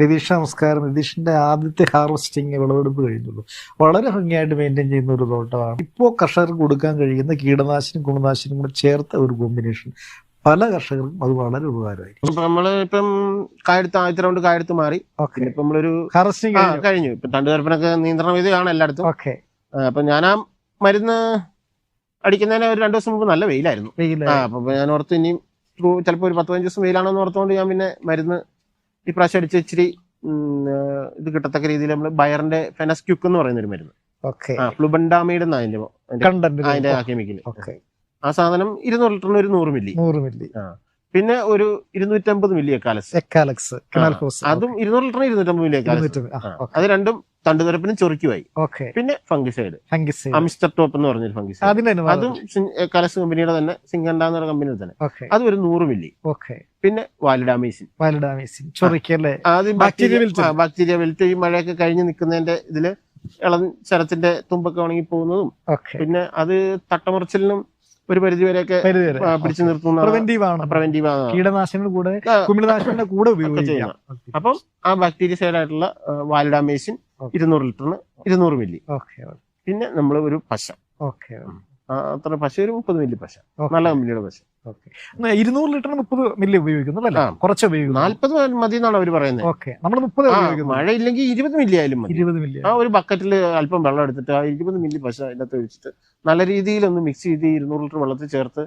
നിതീഷ് നമസ്കാരം നിതീഷിന്റെ ആദ്യത്തെ ഹാർവസ്റ്റിംഗ് വിളവെടുപ്പ് കഴിഞ്ഞുള്ളൂ. വളരെ ഭംഗിയായിട്ട് മെയിന്റെയിൻ ചെയ്യുന്ന ഒരു തോട്ടമാണ്. ഇപ്പോൾ കർഷകർക്ക് കൊടുക്കാൻ കഴിയുന്ന കീടനാശിനും ഗുണനാശിനും കൂടെ ചേർത്ത ഒരു കോമ്പിനേഷൻ പല കർഷകർക്കും അത് വളരെ ഉപകാരമായി. നമ്മൾ ഇപ്പം കായെടുത്ത് ആദ്യത്തെ റൗണ്ട് കായെടുത്ത് മാറി. ഇപ്പൊ നമ്മളൊരു ഹാർവസ്റ്റിംഗ് കഴിഞ്ഞു? ഇപ്പൊ തണ്ടുതരപ്പനൊക്കെ നിയന്ത്രണം ചെയ്താണ് എല്ലായിടത്തും. ഓക്കെ അപ്പൊ ഞാൻ ആ മരുന്ന് അടിക്കുന്നതിന് ഒരു രണ്ടു ദിവസം മുമ്പ് നല്ല വെയിലായിരുന്നു. ആ അപ്പൊ ഞാൻ ഓർത്ത് ഇനിയും ചിലപ്പോ ഒരു പത്ത് പതിനഞ്ച് ദിവസം വെയിലാണോ എന്ന് ഓർത്തുകൊണ്ട് ഞാൻ പിന്നെ മരുന്ന് ഇപ്രാവശ്യം അടിച്ച് ഇച്ചിരി ഇത് കിട്ടത്തക്ക രീതിയിൽ നമ്മൾ ബയറിന്റെ ഫെനസ്ക്യുക്ക് എന്ന് പറയുന്ന ഒരു മരുന്ന്. ഫ്ലുബൻഡാമിയുടെ അതിന്റെ അതിന്റെ ആ കെമിക്കൽ ആ സാധനം ഇരുന്നൂറ് ലിറ്ററിന് ഒരു നൂറ് മില്ലി. നൂറ് മില്ലി. പിന്നെ ഒരു ഇരുന്നൂറ്റമ്പത് മില്ലി എക്കാലക്സ് എക്കാലക്സ് അതും ഇരുന്നൂറ് ലിറ്ററിന് ഇരുന്നൂറ്റമ്പത് മില്ലി എക്കാലക്സ് അത് രണ്ടും തണ്ടുതരപ്പിനും ചൊറിക്കുമായി ഓക്കെ പിന്നെ ഫംഗിസൈഡ്. ഫംഗിസ് അമിസ്റ്റർ ടോപ്പ് എന്ന് പറഞ്ഞൊരു ഫംഗിസൈഡ്. അതും കലസ് കമ്പനിയുടെ തന്നെ സിംഗണ്ട എന്ന് എന്ന കമ്പനിയുടെ തന്നെ. അതൊരു അത് ഒരു നൂറ് മില്ലി. ഓക്കെ പിന്നെ വാലിഡാമീസിൻ. വാലിഡാമീസിൻ. ചൊറിക്കല്ലേ Bacteria ബാക്ടീരിയ വെൽറ്റ് ഈ മഴയൊക്കെ കഴിഞ്ഞ് നിൽക്കുന്നതിന്റെ ഇതിൽ ഇളം ചരത്തിന്റെ തുമ്പൊക്കെ ഉണങ്ങി പോകുന്നതും. പിന്നെ അത് തട്ടമുറച്ചിലിനും ഒരു പരിധിവരെയൊക്കെ പിടിച്ചു നിർത്തുന്ന പ്രിവെന്റീവ് ആണ് പ്രിവെന്റീവ് ആണ് കീടനാശിനിയുടെ കൂടെ കുമിളനാശിനികളുടെ കൂടെ ഉപയോഗിക്കാം. ചെയ്യാം. അപ്പം ആ ബാക്ടീരിയ സൈഡ് ആയിട്ടുള്ള വാലിഡാമേസിൻ. ഇരുന്നൂറ് ലിറ്ററിന് ഇരുന്നൂറ് മില്ലി ഓക്കെ പിന്നെ നമ്മൾ ഒരു പശ. ഓക്കെ. അത്ര പശ ഒരു മുപ്പത് മില്ലി പശ. നല്ല കമ്പനിയുടെ പശ. ഓക്കെ. ഇരുന്നൂറ് ലിറ്റർ മുപ്പത് മില്ലി ഉപയോഗിക്കുന്നു അല്ലേ ആ. കുറച്ച് ഉപയോഗിക്കുന്നു. നാല്പത് മതി എന്നാണ് അവർ പറയുന്നത് ഓക്കെ. നമ്മൾ മുപ്പത് മഴ ഇല്ലെങ്കിൽ ഇരുപത് മില്ലി ആയാലും മതി. ഇരുപത് മില്ലി ആ ഒരു ബക്കറ്റിൽ അല്പം വെള്ളം എടുത്തിട്ട് ആ ഇരുപത് മില്ലി പശ അതിനകത്ത് ഒഴിച്ചിട്ട് നല്ല രീതിയിൽ ഒന്ന് മിക്സ് ചെയ്ത് ഇരുന്നൂറ് ലിറ്റർ വെള്ളത്തിൽ ചേർത്ത്